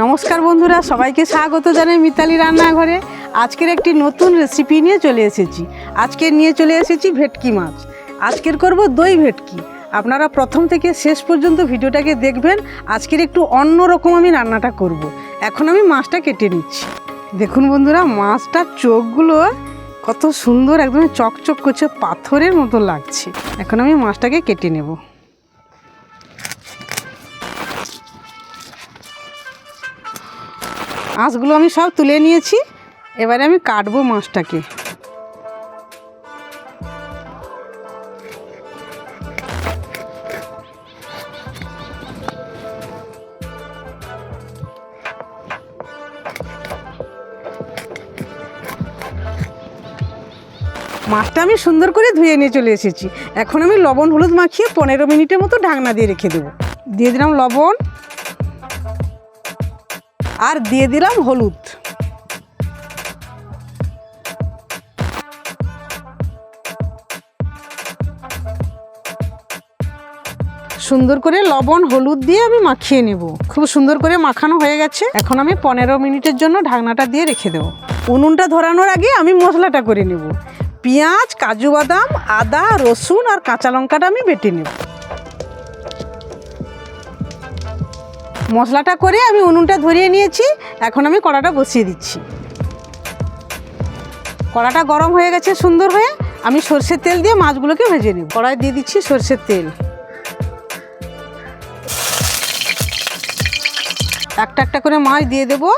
নমস্কার বন্ধুরা, সবাইকে স্বাগত জানাই মিতালি রান্নাঘরে। আজকের একটি নতুন রেসিপি নিয়ে চলে এসেছি। আজকে নিয়ে চলে এসেছি ভেটকি মাছ। আজকের করব দই ভেটকি। আপনারা প্রথম থেকে শেষ পর্যন্ত ভিডিওটাকে দেখবেন। আজকের একটু অন্য রকম আমি রান্নাটা করব। এখন আমি মাছটা কেটে নিচ্ছি। দেখুন বন্ধুরা মাছটার চোখগুলো কত সুন্দর একদম চকচক করছে, পাথরের মতো লাগছে। এখন আমি মাছটাকে কেটে নেব। আঁশগুলো আমি সব তুলে নিয়েছি। এবারে আমি কাটবো মাছটাকে। মাছটা আমি সুন্দর করে ধুয়ে নিয়ে চলে এসেছি। এখন আমি লবণ হলুদ মাখিয়ে পনেরো মিনিটের মতো ঢাকনা দিয়ে রেখে দেবো। দিয়ে দিলাম লবণ। আর দিয়ে দিলাম হলুদ। সুন্দর করে লবণ, হলুদ দিয়ে আমি মাখিয়ে নেব। খুব সুন্দর করে মাখানো হয়ে গেছে। এখন আমি পনেরো মিনিটের জন্য ঢাকনাটা দিয়ে রেখে দেবো। উনুনটা ধরানোর আগে আমি মশলাটা করে নেব। পেঁয়াজ, কাজু বাদাম, আদা, রসুন আর কাঁচা লঙ্কাটা আমি বেটে নেব। মশলাটা করে আমি উনুনটা ধরিয়ে নিয়েছি। এখন আমি কড়াটা বসিয়ে দিচ্ছি। কড়াটা গরম হয়ে গেছে সুন্দর হয়ে। আমি সর্ষের তেল দিয়ে মাছগুলোকে ভেজে নিই কড়াই দিয়ে দিচ্ছি সর্ষের তেল। একটা একটা করে মাছ দিয়ে দেবো।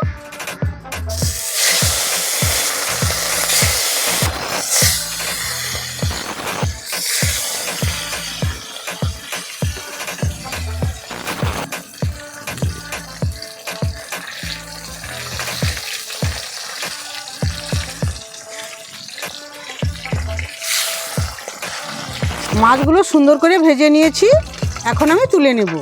মাছগুলো সুন্দর করে ভেজে নিয়েছি। এখন আমি তুলে নেব।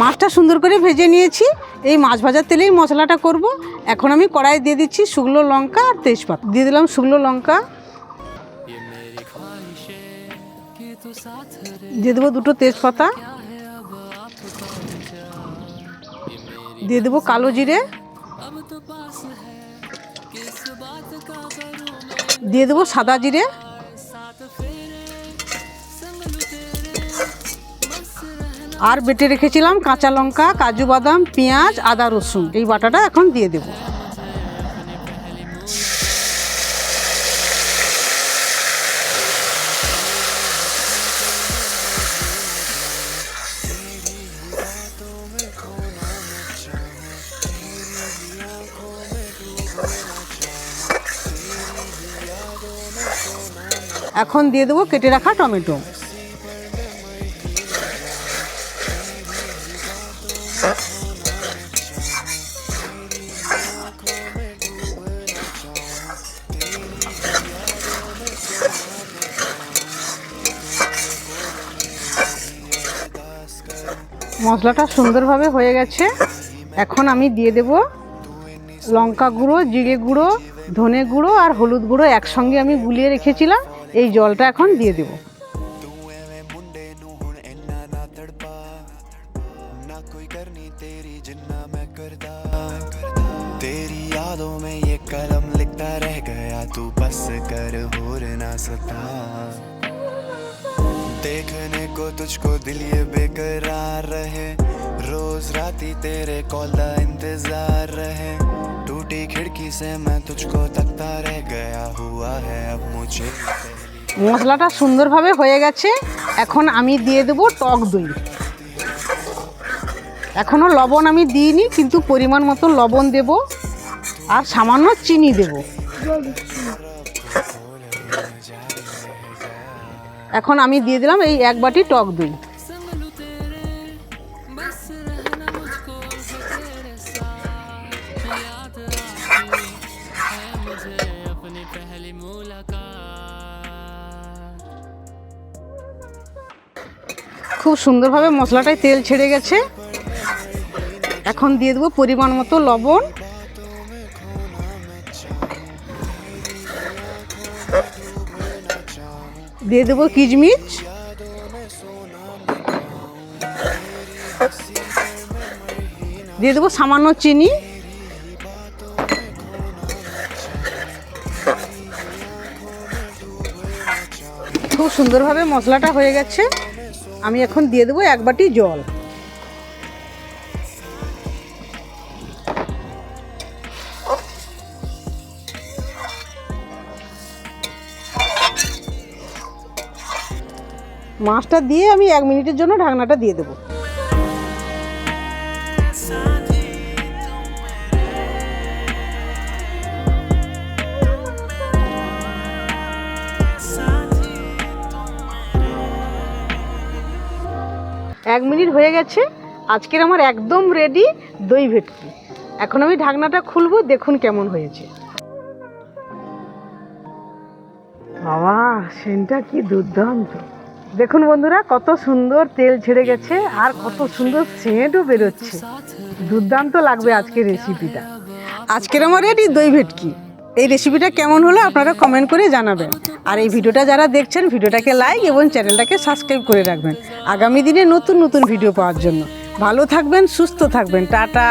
মাছটা সুন্দর করে ভেজে নিয়েছি। এই মাছ ভাজার তেলেই মশলাটা করব। এখন আমি কড়াই দিয়ে দিচ্ছি শুকনো লঙ্কা আর তেজপাতা। দিয়ে দিলাম শুকনো লঙ্কা। দিয়ে দেবো দুটো তেজপাতা। দিয়ে দেবো কালো জিরে। দিয়ে দেবো সাদা জিরে। আর বেটে রেখেছিলাম কাঁচা লঙ্কা, কাজু বাদাম, পেঁয়াজ, আদা, রসুন। এই বাটাটা এখন দিয়ে দেবো। এখন দিয়ে দেবো কেটে রাখা টমেটো। মশলাটা সুন্দরভাবে হয়ে গেছে। এখন আমি দিয়ে দেব লঙ্কা গুঁড়ো জিরে গুঁড়ো ধনে গুঁড়ো আর হলুদ গুঁড়ো একসঙ্গে আমি গুলিয়ে রেখেছিলাম এই জলটা এখন দিয়ে দেব तेरी यादों में ये कलम लिखता रह गया तू बस कर भूर ना सता देखने को तुझको दिल ये बेकरार रहे रोज राती तेरे कॉल का इंतजार रहे टूटी खिड़की से मैं तुझको तकता रह गया हुआ है अब मुझे पहली মশলাটা সুন্দরভাবে হয়ে গেছে এখন আমি দিয়ে দেব টক দই এখনও লবণ আমি দিইনি কিন্তু পরিমাণ মতো লবণ দেব আর সামান্য চিনি দেব এখন আমি দিয়ে দিলাম এই এক বাটি টক দই খুব সুন্দরভাবে মশলাটায় তেল ছেড়ে গেছে। এখন দিয়ে দেবো পরিমাণ মতো লবণ। দিয়ে দেবো কিচমিচ দিয়ে দেবো সামান্য চিনি। খুব সুন্দরভাবে মশলাটা হয়ে গেছে। আমি এখন দিয়ে দেবো এক বাটি জল। মাছটা দিয়ে আমি এক মিনিটের জন্য ঢাকনাটা দিয়ে দেবো। এক মিনিট হয়ে গেছে। আজকের আমার একদম রেডি দই ভেটকি। এখন আমি ঢাকনাটা খুলবো, দেখুন কেমন হয়েছে। বাবা সেনটা কি দুর্দান্ত। দেখুন বন্ধুরা, কত সুন্দর তেল ছেড়ে গেছে আর কত সুন্দর সেন্টও বেরোচ্ছে। দুর্দান্ত লাগবে আজকের রেসিপিটা আজকের আমার রেডি দই ভেটকি। এই রেসিপিটা কেমন হলো আপনারা কমেন্ট করে জানাবেন। আর এই ভিডিওটা যারা দেখছেন, ভিডিওটাকে লাইক এবং চ্যানেলটাকে সাবস্ক্রাইব করে রাখবেন। আগামী দিনে নতুন নতুন ভিডিও পাওয়ার জন্য। ভালো থাকবেন, সুস্থ থাকবেন। টাটা।